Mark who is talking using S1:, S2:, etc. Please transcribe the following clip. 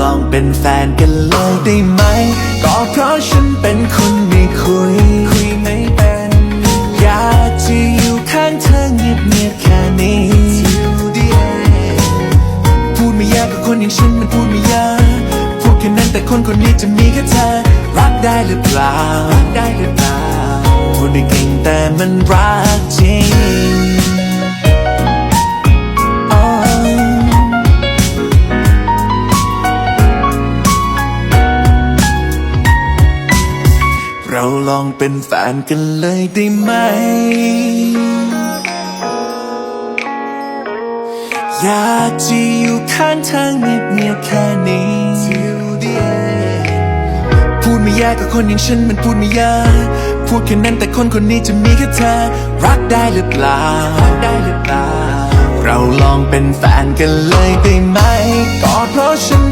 S1: ลองเป็นแฟนกันเลยได้ไหม ก็เพราะฉันเป็นคนไม่คุย คุยไม่เป็น อยากจะอยู่ข้างเธอเงียบๆแค่นี้พูดไม่ยากกับคนอย่างฉันมันพูดไม่ยากพูดแค่นั้นแต่คนคนนี้จะมีแค่เธอ รักได้หรือเปล่ารักได้หรือเปล่าพูดไม่เก่งแต่มันรัก เราลองเป็นแฟนกันเลยได้ไหม อยากจะอยู่ข้างเธอเงียบๆแค่นี้ Till the end พูดไม่ยากกับคนอย่างฉันมันพูดไม่ยากพูดแค่นั้นแต่คนคนนี้จะมีแค่เธอ รักได้หรือเปล่ารักได้หรือเปล่า เราลองเป็นแฟนกันเลยได้ไหมก็เพราะฉัน